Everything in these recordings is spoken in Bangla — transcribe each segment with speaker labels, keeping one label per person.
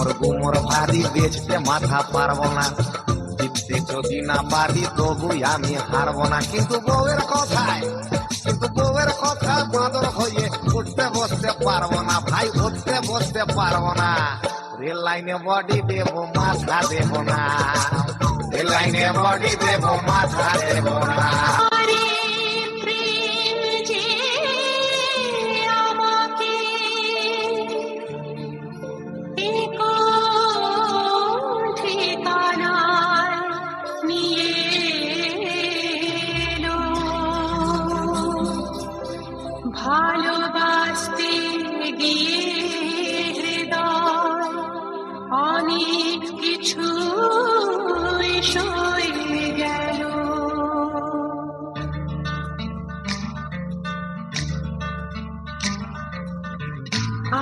Speaker 1: কোমর গুমর ভারী বেচতে মাথা পারব না। জিততে যদি না পারি তবু আমি হারবো না। কিন্তু বউয়ের কথায়, কিন্তু বউয়ের কথা বাদর হয়ে উঠতে বসতে পারব না। ভাই, উঠতে বসতে পারব না। রেল লাইনে বডি দেব, মাথা দেব না। রেল লাইনে বডি দেব, মাথা দেব না।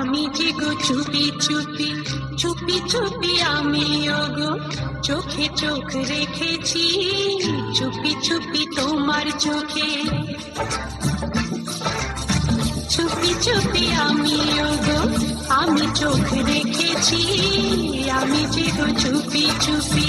Speaker 2: আমি যে গো চুপি চুপি চুপি চুপি আমি গো চোখে চোখ রেখেছি। চুপি চুপি তোমার চোখে। চুপি চুপি আমি গো, আমি চোখ রেখেছি। আমি যে গো চুপি চুপি।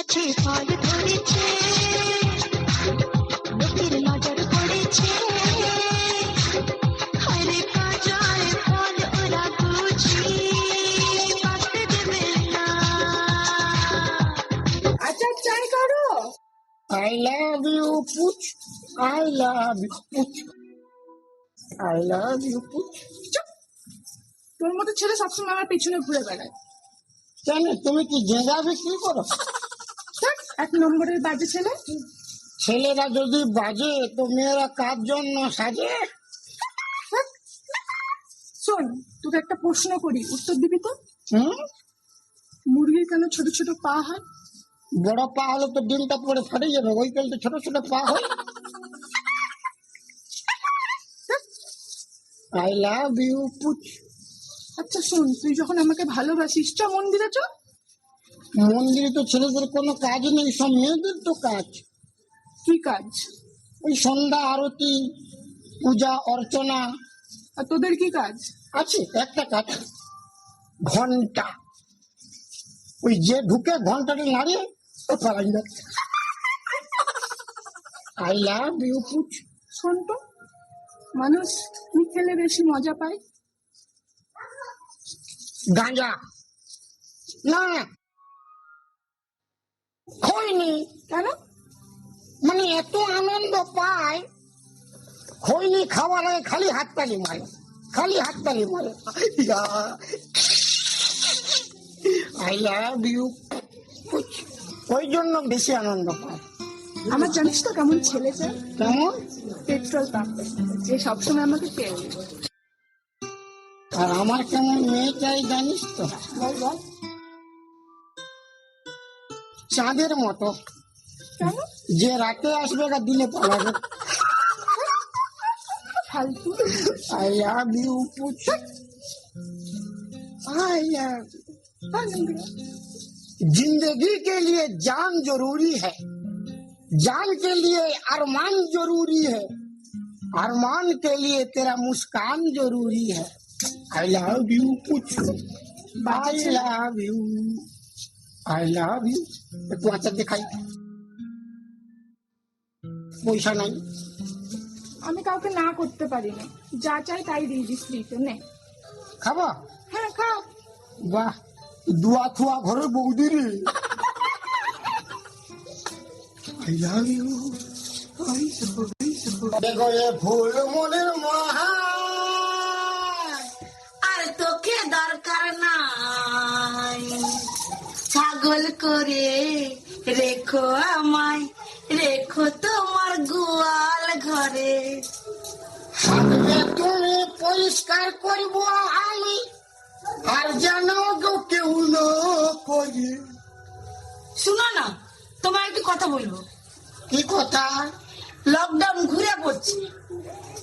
Speaker 2: গাছে ফল ধরেছে। লোকের নজর পড়েছে। হরে কাজায় ফল ওরা বুঝি পাকতে দেবে না।
Speaker 3: আচ্ছা চাই করো।
Speaker 4: I love you, Pooch. I love you, Pooch. I love you, Pooch.
Speaker 3: চুপ। তোর মতো ছেলে সবসময় আমার পেছনে ঘুরে বেড়ায়।
Speaker 4: কেন? তুমি কি জেগা বিক্রি করো?
Speaker 3: এক নম্বরের বাজে ছেলে?
Speaker 4: ছেলেরা যদি বাজে তো মেয়েরা কার জন্য সাজে?
Speaker 3: ধ্যাৎ। শোন তোকে একটা প্রশ্ন করি উত্তর দিবি তো?
Speaker 4: হুম?
Speaker 3: মুরগির কেন ছোট ছোট পা হয়?
Speaker 4: বড় পা হলে তো ডিমটা পরে ফাটে যাবে ওই কাল তো ছোট ছোট পা হয়। আই লাভ ইউ পুচ।
Speaker 3: আচ্ছা শোন তুই যখন আমাকে ভালোবাসিস চ মন্দিরে চ।
Speaker 4: মন্দিরে তো ছেলেদের কোনো কাজ নেই সব মেয়েদের তো কাজ।
Speaker 3: কি কাজ?
Speaker 4: ওই সন্ধ্যা আরতি পূজা অর্চনা।
Speaker 3: আর তোদের কি কাজ?
Speaker 4: আছে একটা কাজ। ঘণ্টা। ওই যে ঢুকে ঘন্টাটা নাড়িয়ে ও পালাই যাচ্ছে। আই লাভ ইউ পুট
Speaker 3: শোন তো মানুষ কি খেলে বেশি মজা পায়?
Speaker 4: গাঁজা। না খৈনি
Speaker 3: কেন?
Speaker 4: মানে এত আনন্দ পায় খৈনি খাওয়ার খালি হাততালি মারে খালি হাততালি মারে। আই লাভ ইউ ওই জন্য বেশি আনন্দ পায়।
Speaker 3: আমার জানিস তো কেমন ছেলে চাই
Speaker 4: কেমন?
Speaker 3: পেট্রোল পাম্পে যে সবসময় আমাকে দেবে।
Speaker 4: আর আমার কেমন মেয়ে চাই জানিস তো?
Speaker 3: বল বল।
Speaker 4: চাঁদের মতো
Speaker 3: কেন
Speaker 4: যে রাতে আসবে আর দিনে পালাবে
Speaker 3: ফালতু
Speaker 4: आई लव यू कुछ आई लव जिंदगी के लिए जान जरूरी है जान के लिए अरमान जरूरी है अरमान के लिए तेरा मुस्कान जरूरी है आई लव यू कुछ I love you I love you একটু আচার দেখাই। পয়সা নাই।
Speaker 3: আমি কাউকে না করতে পারি না যা চাই তাই দিয়ে দিস ফ্রিতে নে।
Speaker 4: খাবা?
Speaker 3: হ্যাঁ খা
Speaker 4: বাহ দুয়া থুয়া ঘরের বৌদি রে আই লাভ ইউ দেখো ফুল মনের মহা
Speaker 5: ছাগল করে। রেখো আমায় রেখো তোমার গোয়াল ঘরে।
Speaker 4: তুমি পরিষ্কার করব আমি আর জানো গো কেউ করে।
Speaker 5: শুনো না তোমার একটু কথা বলব।
Speaker 4: কি কথা?
Speaker 5: লকডাউন ঘুরে পড়ছে।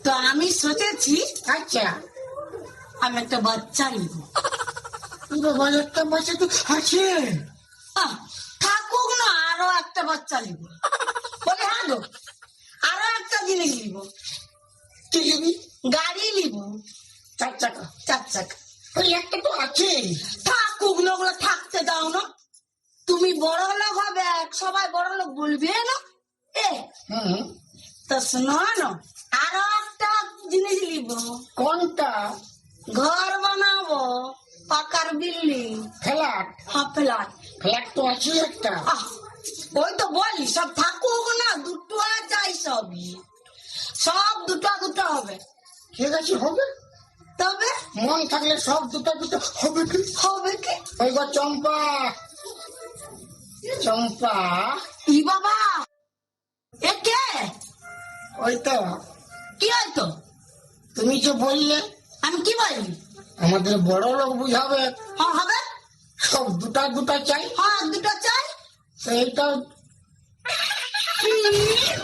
Speaker 5: তো আমি সোচেছি।
Speaker 4: আচ্ছা।
Speaker 5: আমি একটা বাচ্চা নিব।
Speaker 4: একটা বাচ্চা তো আছে।
Speaker 5: থাকুক না আরও একটা বাচ্চা নিব। বলে হ্যাঁ গো আরও একটা জিনিস নিব।
Speaker 4: কি নিবি?
Speaker 5: গাড়ি নিব।
Speaker 4: চার চাকা
Speaker 5: চার চাকা।
Speaker 4: ওই একটা তো আছে।
Speaker 5: থাকুক না ওগুলো থাকতে দাও না। তুমি বড় লোক হবে সবাই বড় লোক বলবে না। এ
Speaker 4: হুম।
Speaker 5: তো শোনো না আরও একটা জিনিস নিব।
Speaker 4: কোনটা?
Speaker 5: ঘর বানাবো পাকার বিল্ডিং।
Speaker 4: ফ্ল্যাট।
Speaker 5: হাফলাট
Speaker 4: ফ্ল্যাট। তো আছে একটা।
Speaker 5: ওই তো বলি সব থাকুক না দুটো চাই সবই। সব দুটো দুটো হবে।
Speaker 4: ঠিক আছে হবে।
Speaker 5: তবে?
Speaker 4: মন থাকলে সব দুটো দুটো হবে কি?
Speaker 5: হবে কি?
Speaker 4: ওই গো চম্পা। চম্পা।
Speaker 5: ই বাবা! এ কে?
Speaker 4: ওই তো।
Speaker 5: কি হয়তো
Speaker 4: তুমি যে বললে
Speaker 5: আমি কি বলি?
Speaker 4: আমাদের বড় লোক বুঝাবে।
Speaker 5: হ্যাঁ হবে।
Speaker 4: সব দুটা দুটা চাই।
Speaker 5: হ্যাঁ দুটো চাই।
Speaker 4: সেইটা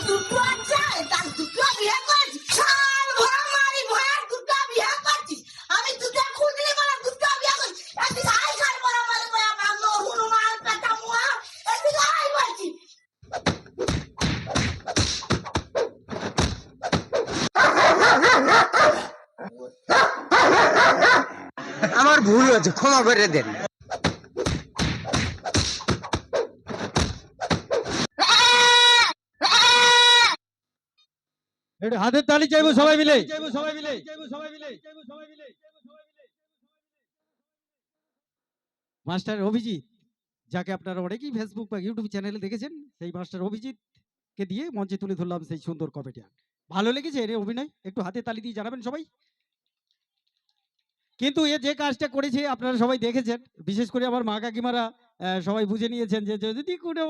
Speaker 5: দুটো চাই? তার দুটো বিয়ে করছি সাল ভরা মারি ভরা দুটো বিয়ে করছি আমি দুটো খুঁজলি বলে দুটো বিয়ে করছি এদিকে আই সাল ভরা মারি ভরা পেটা মুয়া। আই বলছি।
Speaker 6: আমার ভুল হয়েছে ক্ষমা করে দেন।
Speaker 7: একটু হাতের তালি চাইব সবাই মিলে। মাস্টার অভিজিৎ, যাকে আপনারা অনেকেই ফেসবুক বা ইউটিউব চ্যানেলে দেখেছেন, সেই মাস্টার অভিজিৎ কে দিয়ে মঞ্চে তুলে ধরলাম সেই সুন্দর কমেডিয়ান ভালো লেগেছে এর অভিনয়? একটু হাতে তালি দিয়ে জানাবেন সবাই। কিন্তু এ যে কাজটা করেছে আপনারা সবাই দেখেছেন। বিশেষ করে আমার মা কাকিমারা সবাই বুঝে নিয়েছেন যে যদি কোনো